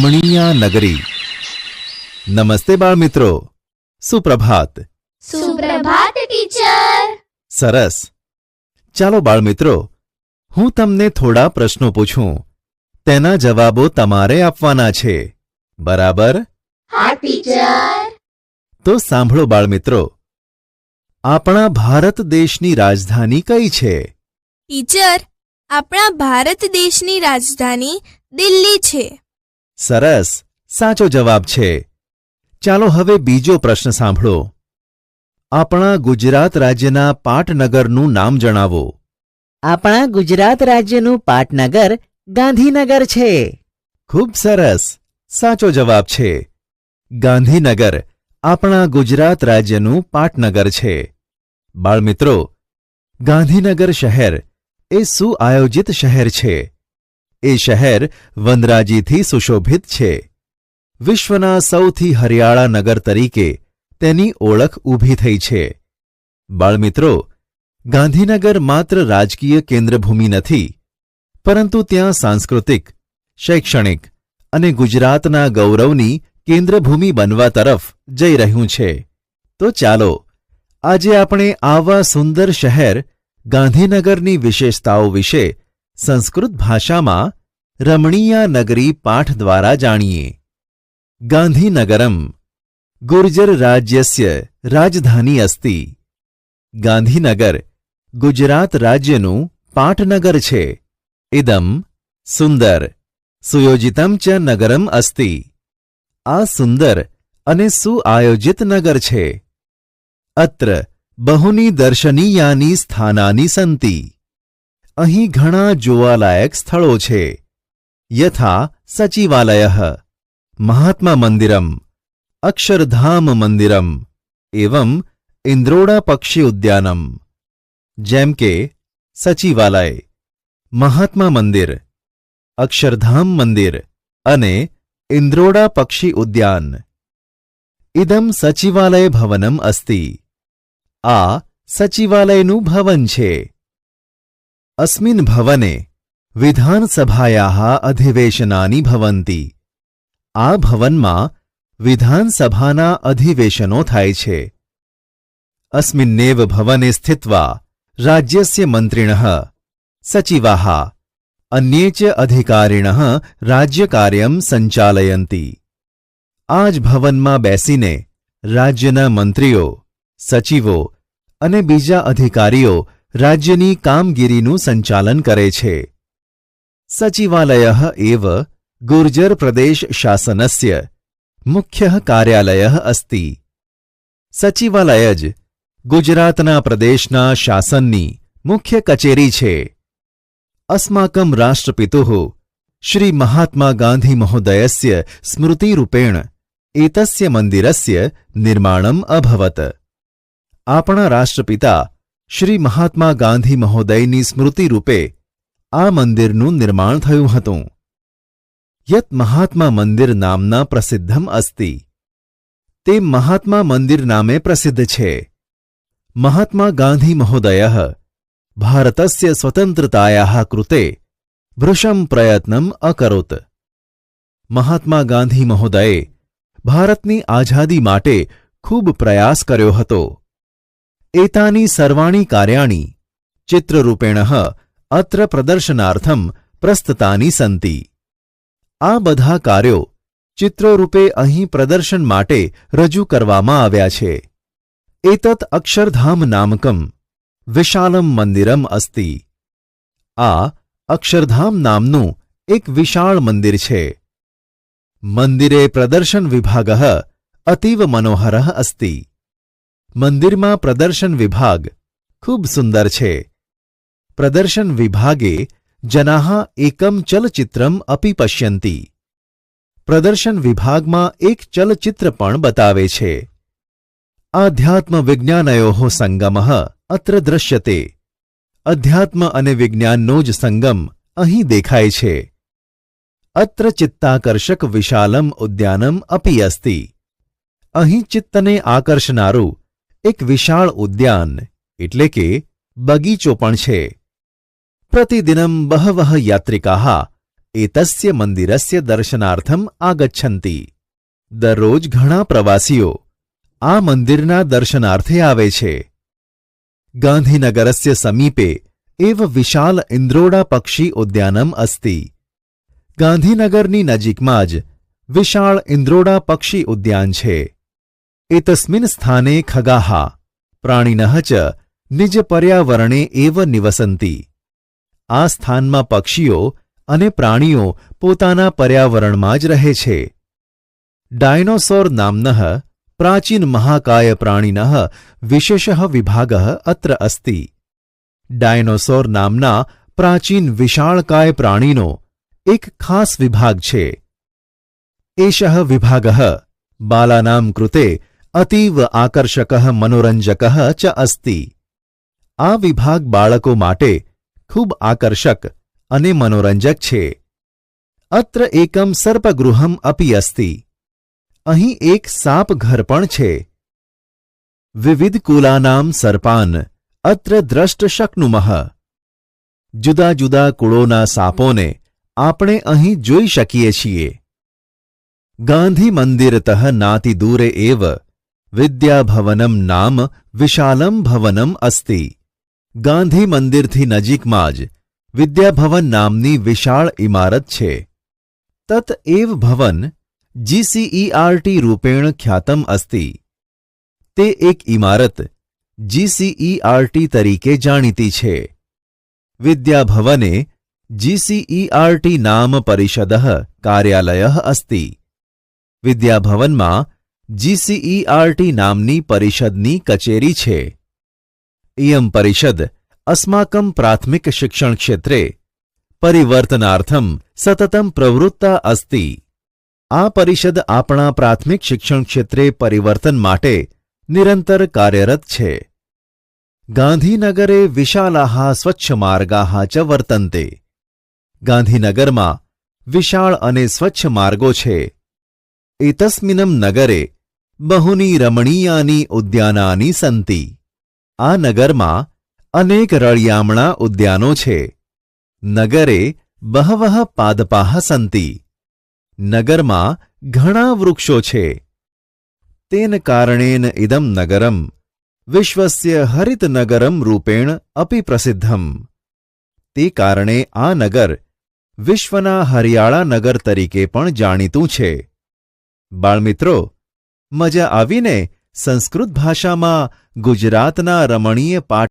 રમણીયા નગરી. નમસ્તે બાળમિત્રો. સુપ્રભાત. સુપ્રભાત ટીચર. સરસ. ચાલો બાળમિત્રો હું તમને થોડા પ્રશ્નો પૂછું. તેના જવાબો તમારે આપવાના છે. બરાબર? હા ટીચર. તો સાંભળો બાળમિત્રો આપણા ભારત દેશની રાજધાની કઈ છે? ટીચર આપણા ભારત દેશની રાજધાની દિલ્હી છે. સરસ સાચો જવાબ છે. ચાલો હવે બીજો પ્રશ્ન સાંભળો. આપણા ગુજરાત રાજ્યના પાટનગરનું નામ જણાવો. આપણા ગુજરાત રાજ્યનું પાટનગર ગાંધીનગર છે. ખૂબ સરસ સાચો જવાબ છે. ગાંધીનગર આપણા ગુજરાત રાજ્યનું પાટનગર છે. બાળમિત્રો ગાંધીનગર શહેર એ સુઆયોજિત શહેર છે. એ શહેર વનરાજીથી સુશોભિત છે. વિશ્વના સૌથી હરિયાળા નગર તરીકે તેની ઓળખ ઊભી થઈ છે. બાળમિત્રો, ગાંધીનગર માત્ર રાજકીય કેન્દ્રભૂમિ નથી, પરંતુ ત્યાં સાંસ્કૃતિક, શૈક્ષણિક અને ગુજરાતના ગૌરવની કેન્દ્રભૂમિ બનવા તરફ જઈ રહ્યું છે. તો ચાલો, આજે આપણે આવા સુંદર શહેર ગાંધીનગરની વિશેષતાઓ વિશે સંસ્કૃત ભાષામાં રમણીય નગરી પાઠ દ્વારા જાણીએ. ગાંધીનગરમ ગુર્જર રાજ્યસ્ય રાજધાની અસ્તિ. ગાંધીનગર ગુજરાત રાજ્યનું પાટનગર છે. ઇદમ સુંદર સુયોજિતમ ચ નગરમ અસ્તિ. આ સુંદર અને સુઆયોજિત નગર છે. અત્ર બહુની દર્શનીયાની સ્થાનાની સંતિ. અહીં ઘણા જોવાલાયક સ્થળો છે. યથા સચિવાલય, મહાત્મા મંદિરમ, અક્ષરધામ મંદિરમ એવં ઇન્દ્રોડા પક્ષી ઉદ્યાનમ. જેમ કે, સચિવાલય, મહાત્મા મંદિર, અક્ષરધામ મંદિર અને ઇન્દ્રોડા પક્ષી ઉદ્યાન. ઇદમ સચિવાલય ભવનમ અસ્તિ. આ સચિવાલયનું ભવન છે. અસ્મિન ભવને विधानसभायाः અધિવેશનાની भवन्ति। આ ભવનમાં વિધાનસભાના અધિવેશનો થાય છે અસ્મિન્નેવ ભવને સ્થિત્વા રાજ્યસ્ય મંત્રિણઃ સચિવા અન્યે ચ અધિકારિણઃ રાજ્યકાર્યમ સંચાલયંતી આ જ ભવનમાં બેસીને રાજ્યના મંત્રીઓ સચિવો અને બીજા અધિકારીઓ રાજ્યની કામગીરીનું સંચાલન કરે છે. સચિવાલય એવ ગુર્જર પ્રદેશ શાસનસ્ય મુખ્ય કાર્યાલય અસ્તિ. સચિવાલય જ ગુજરાતના પ્રદેશના શાસનની મુખ્ય કચેરી છે. અસ્માકમ રાષ્ટ્રપિતુ શ્રી મહાત્મા ગાંધી મહોદયસ્ય સ્મૃતિરૂપેણ એતસ્ય મંદિરસ્ય નિર્માણમ અભવત. આપણા રાષ્ટ્રપિતા શ્રી મહાત્મા ગાંધી મહોદયની સ્મૃતિરૂપે આ મંદિરનું નિર્માણ થયું હતું. યત મહાત્મા મંદિર નામના પ્રસિદ્ધમ અસ્તિ. તે મહાત્મા મંદિર નામે પ્રસિદ્ધ છે. મહાત્મા ગાંધી મહોદય ભારતસ્ય સ્વતંત્રતાયા કૃતે ભૃશમ પ્રયત્નમ અકરોત. મહાત્મા ગાંધી મહોદયે ભારતની આઝાદી માટે ખૂબ પ્રયાસ કર્યો હતો. એતાની સર્વાણી कार्याणि ચિત્રરૂપેણ અત્ર પ્રદર્શનાર્થમ પ્રસ્તતાની સંતિ આ બધા કાર્યો ચિત્રરૂપે અહીં પ્રદર્શન માટે રજૂ કરવામાં આવ્યા છે એતત અક્ષરધામ નામકમ વિશાલમ મંદિરમ અસ્તિ આ અક્ષરધામ નામનું એક વિશાળ મંદિર છે મંદિરે પ્રદર્શન વિભાગ અતીવ મનોહર અસ્તિ મંદિરમાં પ્રદર્શન વિભાગ ખૂબ સુંદર છે. પ્રદર્શન વિભાગે જનાહ એકમ ચલચિત્રમ અપી પશ્યંતી પ્રદર્શન વિભાગમાં એક ચલચિત્ર પણ બતાવે છે. આધ્યાત્મ વિજ્ઞાનયો સંગમ અત્ર દ્રશ્યતે. અધ્યાત્મ અને વિજ્ઞાનનો જ સંગમ અહીં દેખાય છે. અત્ર ચિત્તાકર્ષક વિશાલમ ઉદ્યાનમ અપી અસ્તિ. અહીં ચિત્તને આકર્ષનારું એક વિશાળ ઉદ્યાન એટલે કે બગીચો પણ છે. પ્રતિદિનમ બહવઃ યાત્રિકા એતસ્ય મંદિરસ્ય દર્શનાર્થમ આગચ્છન્તિ દરરોજ ઘણા પ્રવાસીઓ આ મંદિરના દર્શનાર્થે આવે છે. ગાંધીનગરસ્ય સમીપે એવ વિશાલ ઇન્દ્રોડા પક્ષી ઉદ્યાનમ અસ્તિ. ગાંધીનગરની નજીકમાં જ વિશાળ ઇન્દ્રોડા પક્ષી ઉદ્યાન છે. એતસ્મિન સ્થાને ખગાહ प्राणिनः ચ નિજ પર્યાવરણે એવ નિવસંતી આ સ્થાનમાં પક્ષીઓ અને પ્રાણીઓ પોતાના પર્યાવરણમાં જ રહે છે ડાયનોસોર નામ્નઃ પ્રાચીન મહાકાય પ્રાણિનઃ વિશેષ વિભાગ અત્ર અસ્તિ ડાયનોસોર નામના પ્રાચીન વિશાળકાય પ્રાણીનો એક ખાસ વિભાગ છે એષ વિભાગ બાલાનામ કૃતે અતીવ આકર્ષક મનોરંજક ચ અસ્તિ આ વિભાગ બાળકો માટે ખૂબ આકર્ષક અને મનોરંજક છે અત્ર એકમ સર્પગૃહમ અપી અસ્તિ અહીં એક સાપઘર પણ છે વિવિધ કુલાનામ સર્પાન અત્ર દ્રષ્ટ શક્નુમઃ જુદા જુદા કુળોના સાપોને આપણે અહીં જોઈ શકીએ છીએ ગાંધી મંદિરતઃ નાતિ દૂરે એવ વિદ્યાભવનમ નામ વિશાલમ ભવનમ અસ્તિ ગાંધી મંદિરથી નજીકમાં જ વિદ્યાભવન નામની વિશાળ ઇમારત છે તત એવ ભવન જીસીઈઆરટી રૂપેણ ખ્યાતમ અસ્તિ તે એક ઇમારત જીસીઈઆરટી તરીકે જાણીતી છે વિદ્યાભવને જીસીઈઆરટી નામ પરિષદ કાર્યાલય અસ્તિ વિદ્યાભવનમાં જીસીઈઆરટી નામની પરિષદની કચેરી છે. ઇયમ પરિષદ અસ્માકં પ્રાથમિક શિક્ષણ ક્ષેત્રે, પરિવર્તનાર્થમ સતતમ પ્રવૃત્તા અસ્તિ. આ પરિષદ આપણા પ્રાથમિક શિક્ષણ ક્ષેત્રે પરિવર્તન માટે નિરંતર કાર્યરત છે. ગાંધીનગરે વિશાલા સ્વચ્છ માર્ગાહ ચ વર્તન્તે. ગાંધીનગરમાં વિશાળ અને સ્વચ્છ માર્ગો છે. એતસ્મિનમ નગરે બહુની રમણીયાની ઉદ્યાનાની સંતિ. આ નગરમાં અનેક રળિયામણા ઉદ્યાનો છે. નગરે બહવહ પાદપાહ સંતિ. નગરમાં ઘણા વૃક્ષો છે. તેન કારણેન ઇદમ નગરમ, વિશ્વસ્ય હરિતનગરમ રૂપેણ અપિ પ્રસિદ્ધમ. તે કારણે આ નગર વિશ્વના હરિયાળા નગર તરીકે પણ જાણીતું છે. બાળમિત્રો મજા આવીને સંસ્કૃત ભાષામાં ગુજરાતના રમણીય પાઠ